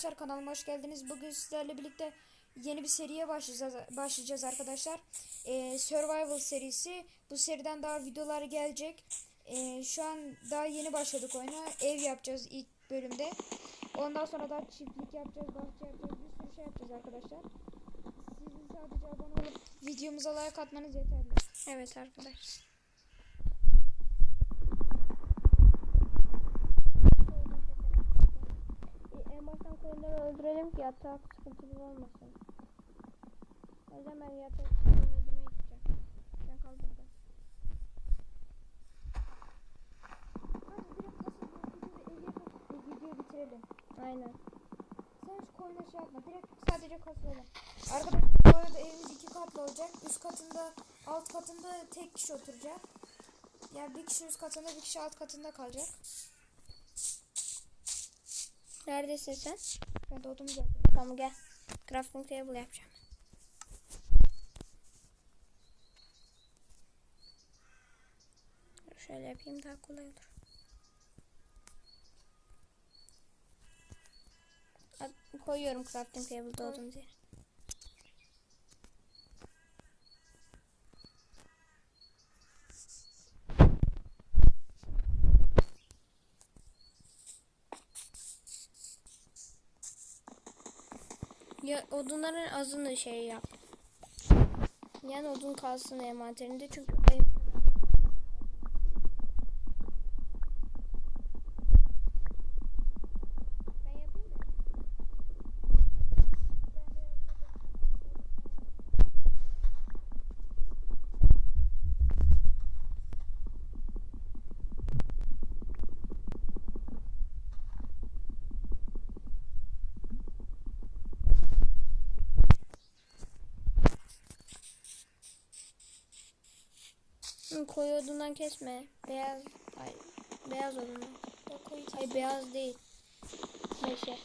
Arkadaşlar kanalıma hoş geldiniz. Bugün sizlerle birlikte yeni bir seriye başlayacağız, başlayacağız arkadaşlar. Ee, Survival serisi. Bu seriden daha videolar gelecek. Ee, şu an daha yeni başladık oyuna. Ev yapacağız ilk bölümde. Ondan sonra da çiftlik yapacağız, bahçe yapacağız, bir sürü şey yapacağız arkadaşlar. Sizin sadece abone olup videomuza like atmanız yeterli. Evet arkadaş. Koyunları öldürelim ki yatak sıkıntılı olmasın. O yüzden ben yatak öldürmeye gideceğim. Sen kal burada. Bitirelim. Aynen. Sen hiç koyuna şey yapma. Direkt sadece kasılalım. Arkadaşlar bu arada evimiz iki katlı olacak. Üst katında, alt katında tek kişi oturacak. Yani bir kişi üst katında, bir kişi alt katında kalacak. Neredesin sen? Ben odamı geldim. Tamam gel. Crafting table yapacağım. Şöyle yapayım daha kolay olur. Koyuyorum crafting table'da Koy. olduğumuz Ya odunların azını şey yap. Yani odun kalsın envanterinde çünkü Hı, Koyu odundan kesme. Beyaz ay beyaz odundan. Ay beyaz değil. Meşe.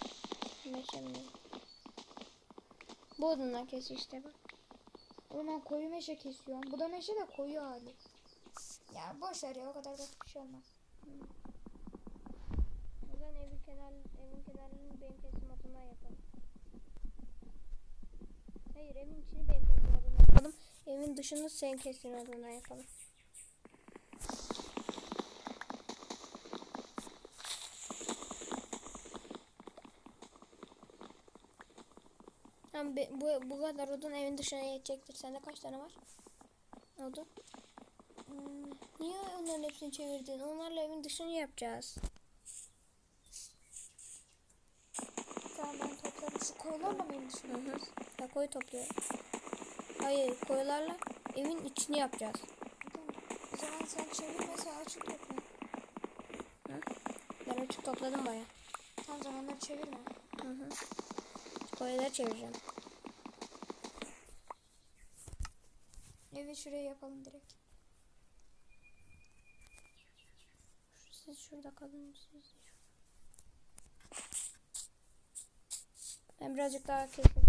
Meşe mi? Bu odundan kes işte bak. Oğlum ben koyu meşe kesiyorum. Bu da meşe de koyu hali. Ya boş ver ya o kadar da bir şey olmaz. O zaman evin kenar evin kenarlarını benim kesim odundan yapalım. Hayır evin içini benim kesim odundan yapalım. Evin dışını sen kesin odundan yapalım. Be- bu, bu kadar odun evin dışına yetecektir. Sende kaç tane var? Odun. Hmm, niye onların hepsini çevirdin? Onlarla evin dışını yapacağız. Tamam ben toplarım. Şu koyularla mı evin dışına? hı. Ya koyu topluyorum. Hayır koyularla evin içini yapacağız. Tamam. O zaman sen çevirme sen açık topla. Ben açık topladım baya. Tamam sen onları çevirme. Hı hı. Koyuları çevireceğim. Evi şuraya yapalım direkt. Siz şurada kalın. Siz de şurada. Ben birazcık daha kesin.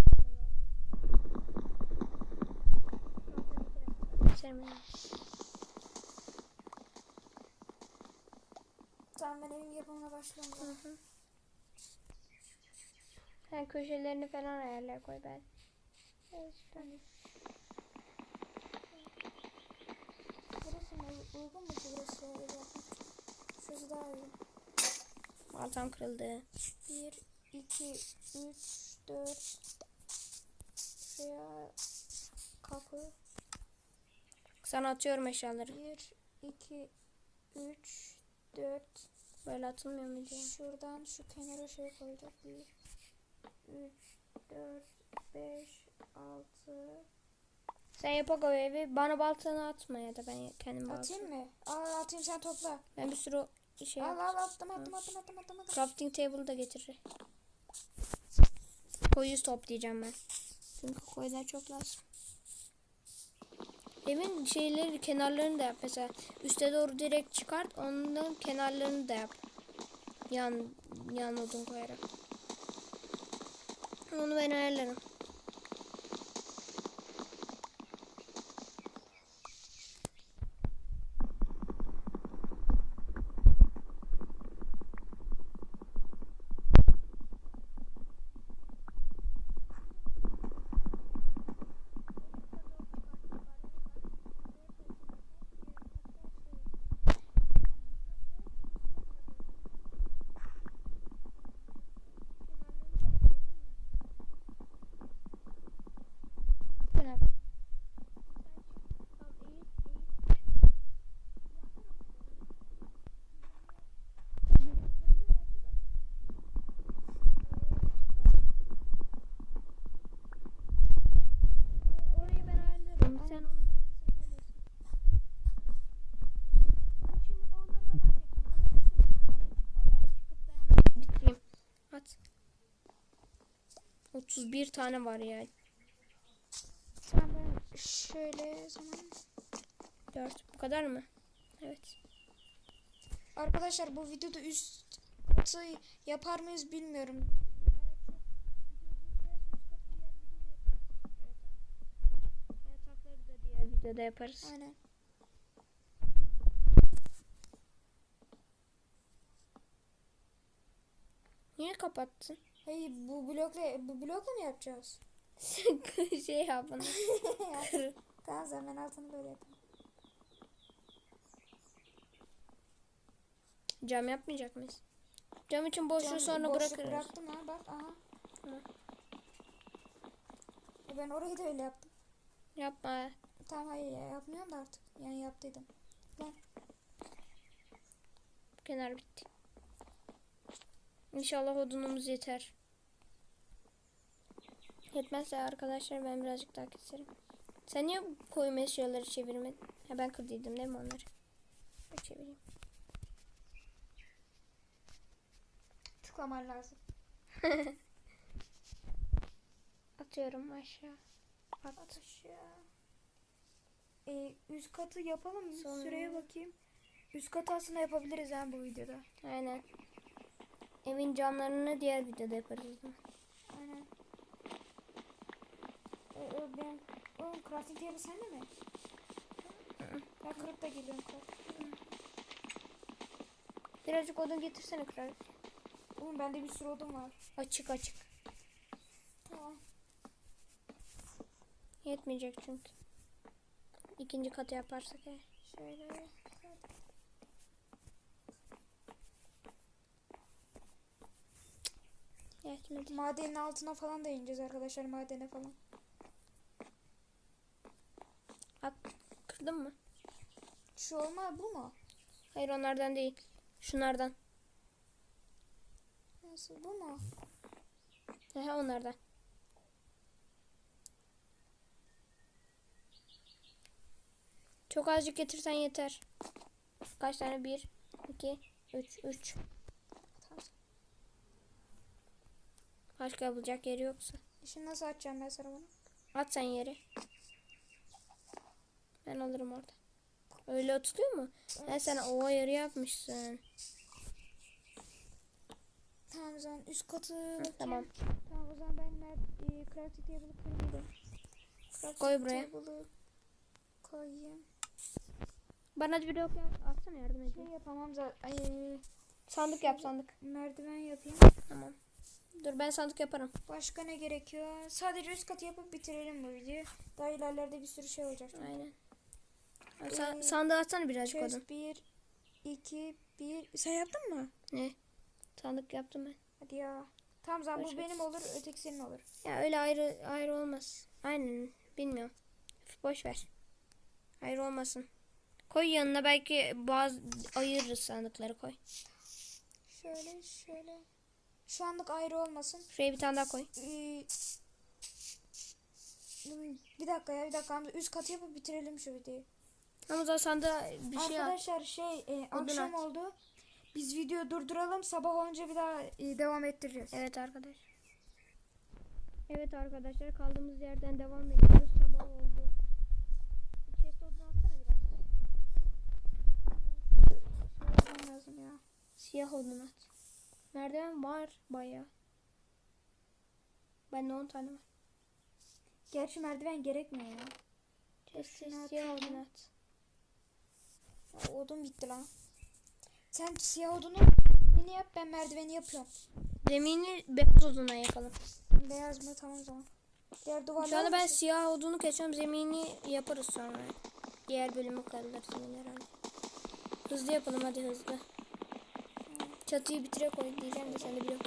Tamam ben evin yapımına başlıyorum. Hı hı. Sen köşelerini falan ayarlar koy ben. Burası mı? Uygun mu burası? Şurası daha iyi. Baltam kırıldı. 1, 2, 3, 4. Şuraya kapı. Sana atıyorum eşyaları. 1, 2, 3, 4. Böyle atılmıyor mu diye. Şuradan şu kenara şey koyduk. 1, 3, 4, 5, 6. Sen yapak o evi. Bana baltanı atma ya da ben kendim baltam. Atayım mı? Al atayım sen topla. Ben bir sürü şey Al yap. al attım attım attım attım attım. attım. Crafting table da getir. Koyu toplayacağım ben. Çünkü koyular çok lazım. Evin şeyleri kenarlarını da yap. Mesela üste doğru direkt çıkart. Ondan kenarlarını da yap. Yan yan odun koyarak. Onu ben 31 tane var ya. Tamam ben şöyle zaman. 4. Bu kadar mı? Evet. Arkadaşlar bu videoda üst katı yapar mıyız bilmiyorum. Videoda yaparız. Aynen. Niye kapattın? Hayır bu blokla bu blokla mı yapacağız? şey yapın. Tamam ben altını böyle yapayım. Cam yapmayacak mıyız? Cam için boşluğu Cam- sonra boşluk bırakırız. Bıraktım ha bak aha. Hı. E Ben orayı da öyle yaptım. Yapma. Tamam hayır ya, yapmıyorum da artık. Yani yaptıydım. Lan kenar bitti. İnşallah odunumuz yeter. Yetmezse arkadaşlar ben birazcık daha keserim. Sen niye koyma eşyaları çevirmedin? Ha ben kırdıydım değil mi onları? Ben çevireyim. tıklaman lazım. Atıyorum aşağı. At. At aşağı. E, üst katı yapalım mı? Sonra- Süreye bakayım. Üst katı aslında yapabiliriz ha bu videoda. Aynen. Evin camlarını diğer videoda yaparız. o. Aynen. E, e, ben oğlum crafting table sende mi? Ben kırıp da geliyorum. Birazcık odun getirsene kral. Oğlum bende bir sürü odun var. Açık açık. Tamam. Yetmeyecek çünkü. İkinci katı yaparsak eğer. Şöyle. Yetmedi. Madenin altına falan da ineceğiz arkadaşlar madene falan. At. Kırdın mı? Şu olma bu mu? Hayır onlardan değil. Şunlardan. Nasıl bu mu? Aha onlardan. Çok azıcık getirsen yeter. Kaç tane? Bir, iki, üç, üç. Tamam. Başka yapılacak yeri yoksa. Şimdi nasıl açacağım ben sana bunu? At sen yere. Ben alırım orada. Öyle atılıyor mu? Ha, sen ova yeri yapmışsın. Tamam o zaman üst katı Hı, tamam. Tamam o zaman ben nerede e, crafting table'ı. Crafting Koy buraya. koyayım. Bana bir blok atsana yardım Şey edeyim. yapamam zaten. Ay, Sandık yap sandık. merdiven yapayım. Tamam. Dur ben sandık yaparım. Başka ne gerekiyor? Sadece üst katı yapıp bitirelim bu videoyu. Daha ilerlerde bir sürü şey olacak. çünkü. Aynen. Sa- Ee, sandığı atsana birazcık odun. Chest 1, 2, 1. Sen yaptın mı? Ne? Sandık yaptım ben. Hadi ya. Tamam zaman bu benim olur, öteki senin olur. Ya öyle ayrı ayrı olmaz. Aynen. Bilmiyorum. Boş ver. Ayrı olmasın. Koy yanına belki bazı ayırırız sandıkları koy. Şöyle şöyle. Şu anlık ayrı olmasın. Şuraya bir tane daha koy. Ee, bir dakika ya bir dakika. Hamza. Üst katı yapıp bitirelim şu videoyu. O zaman sandığa bir şey. Arkadaşlar şey e, akşam at. oldu. Biz videoyu durduralım. Sabah olunca bir daha e, devam ettireceğiz. Evet arkadaş. Evet arkadaşlar kaldığımız yerden devam ediyoruz. Sabah oldu. Chest odun atsana biraz. Lazım ya. Siyah odun at. Merdiven var bayağı. Bende 10 tane var. Gerçi merdiven gerekmiyor ya. Siyah odun at. Ya, Odun bitti lan. Sen siyah odunu yine yap ben merdiveni yapıyorum. Zemini beyaz odunla yapalım. Beyaz mı tamam zaman. Diğer Şu duvarlar anda ben siyah odunu kesiyorum. Zemini yaparız sonra. Diğer bölümü kalır zemin herhalde. Hızlı yapalım hadi hızlı. Çatıyı bitire koy diyeceğim de sen de blok.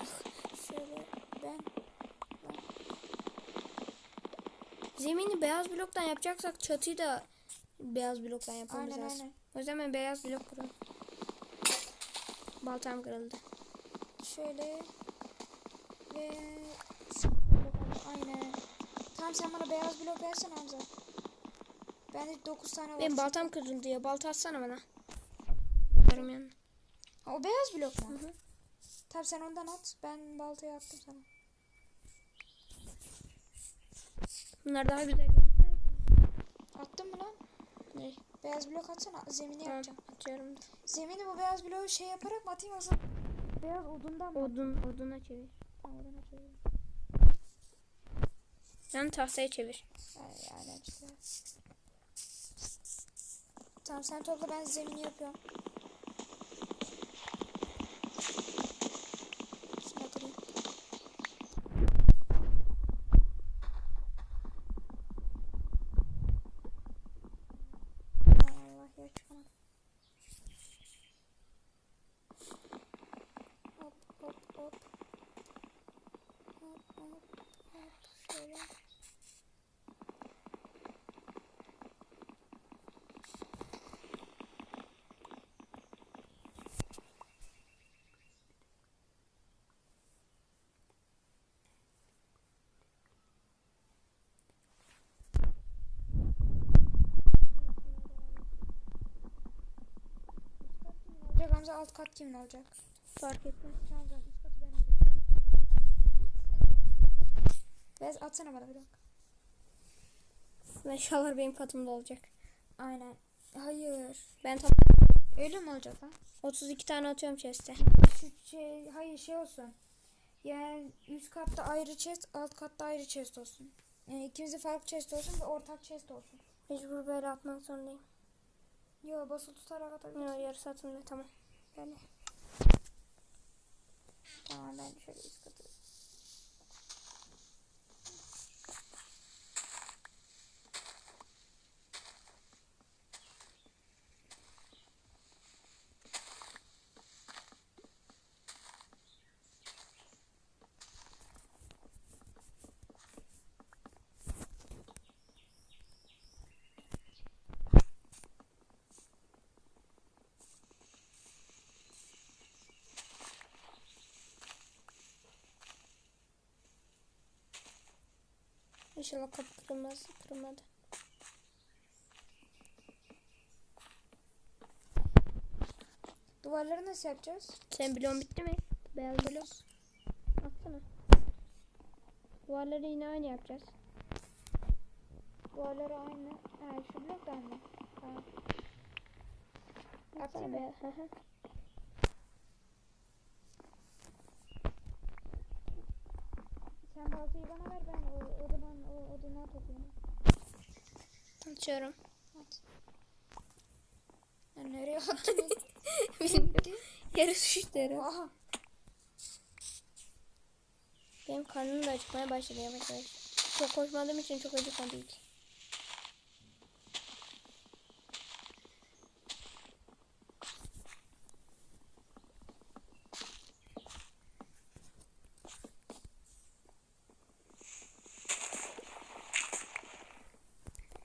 şöyle ben Zemini beyaz bloktan yapacaksak çatıyı da beyaz bloktan yapmamız aynen lazım. aynen. O yüzden ben beyaz blok kuruyorum. Baltam kırıldı. Şöyle ve aynen. Tamam sen bana beyaz blok versene Hamza. Bende 9 tane var. Benim baltam kırıldı ya. Balta atsana bana. Yarım yanına. Ha, o beyaz blok mu? Hı hı. Tamam sen ondan at. Ben baltayı attım sana. Bunlar daha güzel gözüküyor. Attın mı lan? Ne? Beyaz blok atsana. Zemini Tamam, yapacağım. atıyorum. Zemini bu beyaz bloğu şey yaparak mı atayım yoksa beyaz odundan mı? Odun, oduna çevir. Tamam, oduna çevireyim. Sen tahtaya çevir. Yani, yani işte. Tamam sen topla ben zemini yapıyorum. Olacak Hamza alt kat kimin olacak? Fark etmez. Üst katı ben alayım. Bez atsana bana bir dakika. Eşyalar benim katımda olacak. Aynen. Hayır. Ben tam Öyle mi olacak lan? 32 tane atıyorum chest'e. Şu şey, hayır şey olsun. Yani üst katta ayrı chest, alt katta ayrı chest olsun. Yani ikimizde farklı chest olsun ve ortak chest olsun. Mecbur böyle atmak zorundayım. Yo basılı tutarak atabilirsin. Yok yarısı atılmıyor tamam. Böyle. Tamam ben şöyle. İnşallah kapı kırılmaz. Kırılmadı. Duvarları nasıl yapacağız? Senin bloğun bitti mi? Beyaz blok. Atsana. Duvarları yine aynı yapacağız. Duvarları aynı. Ha şu blok da aynı. Tamam. Atayım mı? Beyaz. Hı hı. Sen baltayı bana ver ben o odadan o odundan toplayayım. Açıyorum. At. Ya nereye. Yarısı şişti herhalde. Aha. Benim karnım da acıkmaya başladı yavaş yavaş. Çok koşmadığım için çok acıkmadı hiç.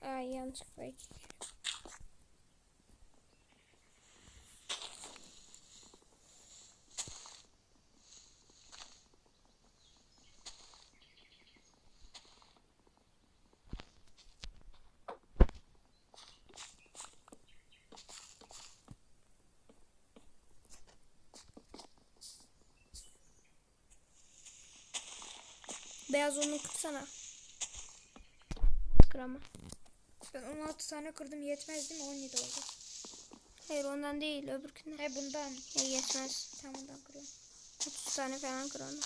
Ay yanlışlıkla kere. Beyaz onu kırsana. Kır ama. Ben 16 tane kırdım yetmez değil mi? 17 oldu. Hayır ondan değil öbürkünden. He bundan. Ya yetmez. Tamam bundan kırıyorum. 30 tane falan kır onu.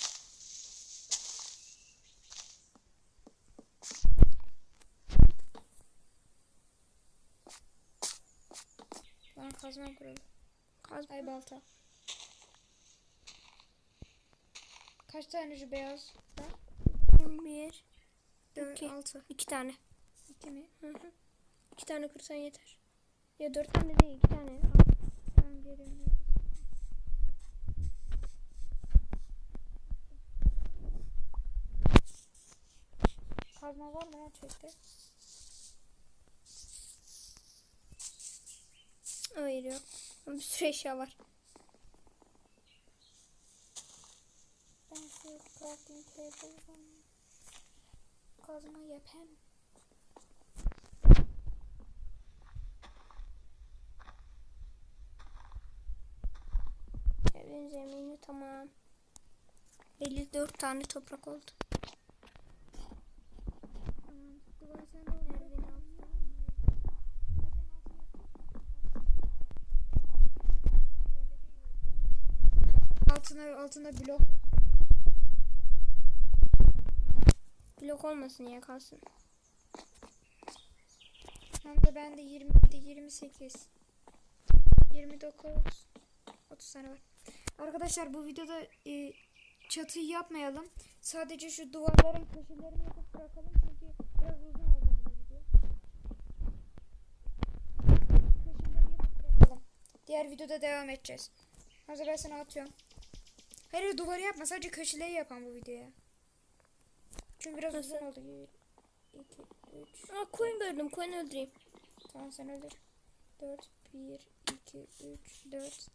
Lan kazmam kırıldı. Kaz Ay balta. Kaç tane şu beyaz var? bir, 4, İki. 6. iki tane. 2 mi? Hı hı. İki tane kırsan yeter. Ya dört tane değil iki tane. Al. Tamam geliyorum. Kazma var mı çekti? Hayır yok. Bir sürü eşya var. Ben şu crafting table'dan kazma yapayım. Evin zemini tamam. 54 tane toprak oldu. De altına. Altına blok. Blok olmasın ya kalsın. Hem de bende 27, 28, 29, 30 tane var. Arkadaşlar bu videoda e, çatıyı yapmayalım. Sadece şu duvarların köşelerini yapıp bırakalım çünkü biraz uzun oldu bu video. Köşeleri yapıp bırakalım. Diğer videoda devam edeceğiz. Hazır ben sana atıyorum. Hayır duvarı yapma sadece köşeleri yapan bu videoya. Çünkü biraz uzun Nasıl? oldu. 2, 3, Aa koyun gördüm koyun öldüreyim. Tamam sen öldür. 4, 1, 2, 3, 4.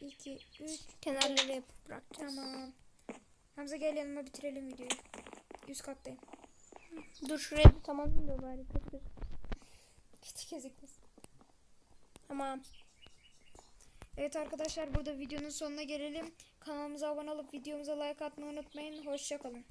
2, 3. Kenarları yapıp bırakacağız. Tamam. Hamza gel yanıma bitirelim videoyu. Üst kattayım. Dur şuraya da tamamlayayım da bari kötü kötü. Kötü gözükmez. Tamam. Evet arkadaşlar burada videonun sonuna gelelim. Kanalımıza abone olup videomuza like atmayı unutmayın. Hoşçakalın.